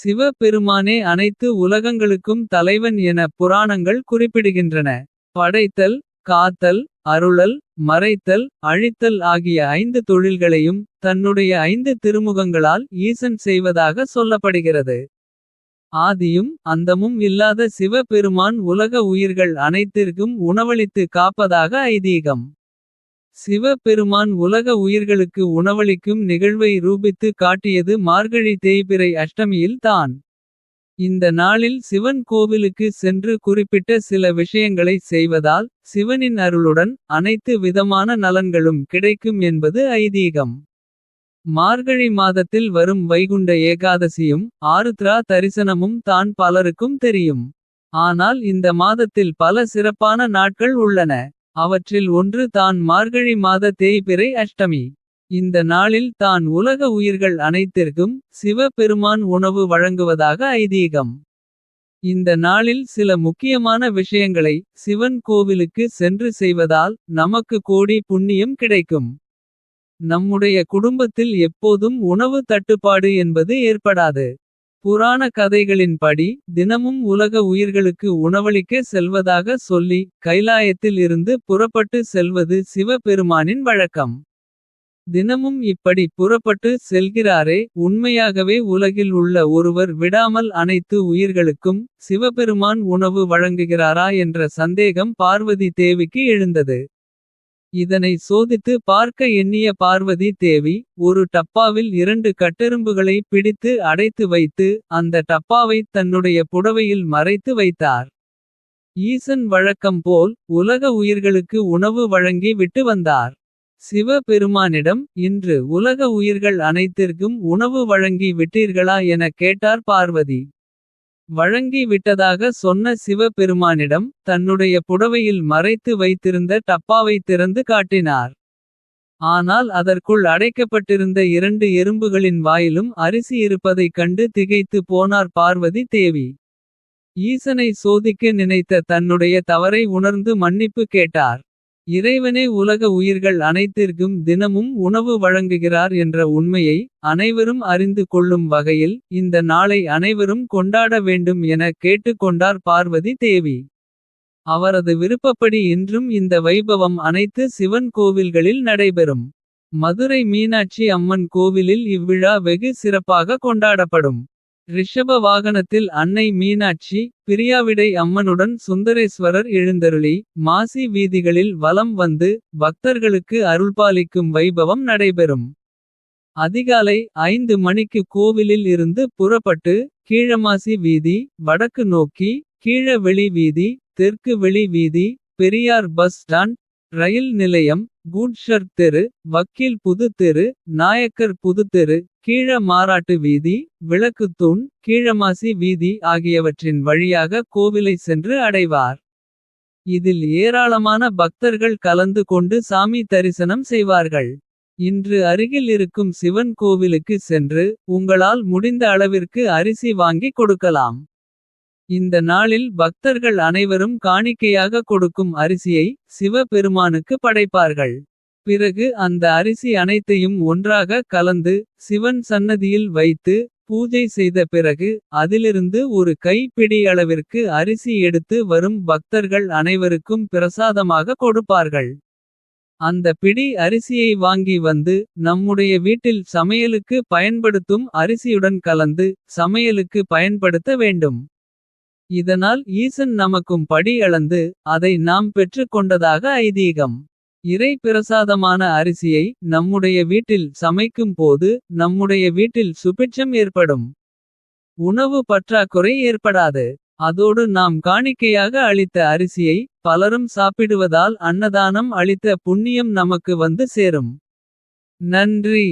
சிவ பெருமானே அனைத்து உலகங்களுக்கும் தலைவன் என புராணங்கள் குறிப்பிடுகின்றன. படைத்தல் காத்தல் அருளல் மறைத்தல் அழித்தல் ஆகிய ஐந்து தொழில்களையும். தன்னுடைய ஐந்து திருமுகங்களால் ஈசன் செய்வதாக சொல்லப்படுகிறது. ஆதியும் அந்தமும் இல்லாத சிவ பெருமான் உலக உயிர்கள் அனைத்திற்கும் உணவளித்து காப்பதாக ஐதீகம். சிவபெருமான் உலக உயிர்களுக்கு உணவளிக்கும் நிகழ்வை ரூபித்து காட்டியது மார்கழி தேய்பிறை அஷ்டமியில் தான். இந்த நாளில் சிவன் கோவிலுக்கு சென்று குறிப்பிட்ட சில விஷயங்களை செய்வதால். சிவனின் அருளுடன் அனைத்து விதமான நலன்களும் கிடைக்கும் என்பது ஐதீகம். மார்கழி மாதத்தில் வரும் வைகுண்ட ஏகாதசியும். ஆருத்ரா தரிசனமும் தான் பலருக்கும் தெரியும். ஆனால் இந்த மாதத்தில் பல சிறப்பான நாட்கள் உள்ளன. அவற்றில் ஒன்று தான் மார்கழி மாத தேய்பிறை அஷ்டமி. இந்த நாளில் தான் உலக உயிர்கள் அனைத்திற்கும். சிவ பெருமான் உணவு வழங்குவதாக ஐதீகம். இந்த நாளில் சில முக்கியமான விஷயங்களை. சிவன் கோவிலுக்கு சென்று செய்வதால் நமக்கு கோடி புண்ணியம் கிடைக்கும். நம்முடைய குடும்பத்தில் எப்போதும் உணவு தட்டுப்பாடு என்பது ஏற்படாது. புராண கதைகளின்படி தினமும் உலக உயிர்களுக்கு உணவளிக்க செல்வதாக சொல்லி. கைலாயத்தில் இருந்து புறப்பட்டு செல்வது சிவபெருமானின் வழக்கம். தினமும் இப்படி புறப்பட்டு செல்கிறாரே உண்மையாகவே உலகில் உள்ள ஒருவர் விடாமல் அனைத்து உயிர்களுக்கும். சிவபெருமான் உணவு வழங்குகிறாரா என்ற சந்தேகம் பார்வதி தேவிக்கு எழுந்தது. இதனை சோதித்து பார்க்க எண்ணிய பார்வதி தேவி. ஒரு டப்பாவில் இரண்டு கட்டெரும்புகளை பிடித்து அடைத்து வைத்து. அந்த டப்பாவைத் தன்னுடைய புடவையில் மறைத்து வைத்தார். ஈசன் வழக்கம் போல் உலக உயிர்களுக்கு உணவு வழங்கி விட்டு வந்தார். சிவ பெருமானிடம் இன்று உலக உயிர்கள் அனைத்திற்கும் உணவு வழங்கி விட்டீர்களா என கேட்டார் பார்வதி. வழங்கி விட்டதாக சொன்ன சிவபெருமானிடம் தன்னுடைய புடவையில் மறைத்து வைத்திருந்த டப்பாவை திறந்து காட்டினார். ஆனால் அதற்குள் அடைக்கப்பட்டிருந்த இரண்டு எறும்புகளின் வாயிலும் அரிசி இருப்பதைக் கண்டு திகைத்து போனார் பார்வதி தேவி. ஈசனை சோதிக்க நினைத்த தன்னுடைய தவறை உணர்ந்து மன்னிப்பு கேட்டார். இறைவனே உலக உயிர்கள் அனைத்திற்கும் தினமும் உணவு வழங்குகிறார் என்ற உண்மையை. அனைவரும் அறிந்து கொள்ளும் வகையில் இந்த நாளை அனைவரும் கொண்டாட வேண்டும் என கேட்டுக்கொண்டார் பார்வதி தேவி. அவரது விருப்பப்படி இன்றும் இந்த வைபவம் அனைத்து சிவன் கோவில்களில் நடைபெறும். மதுரை மீனாட்சி அம்மன் கோவிலில் இவ்விழா வெகு சிறப்பாக கொண்டாடப்படும். ரிஷப வாகனத்தில் அன்னை மீனாட்சி பிரியாவிடை அம்மனுடன் சுந்தரேஸ்வரர் எழுந்தருளி. மாசி வீதிகளில் வலம் வந்து பக்தர்களுக்கு அருள்பாலிக்கும் வைபவம் நடைபெறும். அதிகாலை ஐந்து மணிக்கு கோவிலில் இருந்து புறப்பட்டு. கீழமாசி வீதி வடக்கு நோக்கி கீழ வெளி வீதி. தெற்கு வெளி வீதி பெரியார் பஸ் ஸ்டாண்ட். ரயில் நிலையம் கூட்ஷர் தெரு வக்கீல் புது தெரு. நாயக்கர் புதுத்தெரு கீழ மாராட்டு வீதி. விளக்குத்தூண் கீழமாசி வீதி ஆகியவற்றின் வழியாக கோவிலை சென்று அடைவார். இதில் ஏராளமான பக்தர்கள் கலந்து கொண்டு சாமி தரிசனம் செய்வார்கள். இன்று அருகில் இருக்கும் சிவன் கோவிலுக்கு சென்று. உங்களால் முடிந்த அளவிற்கு அரிசி வாங்கி கொடுக்கலாம். இந்த நாளில் பக்தர்கள் அனைவரும் காணிக்கையாக கொடுக்கும் அரிசியை. சிவ பெருமானுக்கு படைப்பார்கள். பிறகு அந்த அரிசி அனைத்தையும் ஒன்றாக கலந்து. சிவன் சன்னதியில் வைத்து பூஜை செய்த பிறகு. அதிலிருந்து ஒரு கை பிடி அளவிற்கு அரிசி எடுத்து வரும் பக்தர்கள் அனைவருக்கும் பிரசாதமாக கொடுப்பார்கள். அந்த பிடி அரிசியை வாங்கி வந்து நம்முடைய வீட்டில் சமையலுக்கு பயன்படுத்தும் அரிசியுடன் கலந்து. சமையலுக்கு பயன்படுத்த வேண்டும். இதனால் ஈசன் நமக்கும் படி அளந்து அதை நாம் பெற்றுக் கொண்டதாக ஐதீகம். இறை பிரசாதமான அரிசியை நம்முடைய வீட்டில் சமைக்கும் போது. நம்முடைய வீட்டில் சுபிட்சம் ஏற்படும். உணவு பற்றாக்குறை ஏற்படாது. அதோடு நாம் காணிக்கையாக அளித்த அரிசியை. பலரும் சாப்பிடுவதால் அன்னதானம் அளித்த புண்ணியம் நமக்கு வந்து சேரும். நன்றி.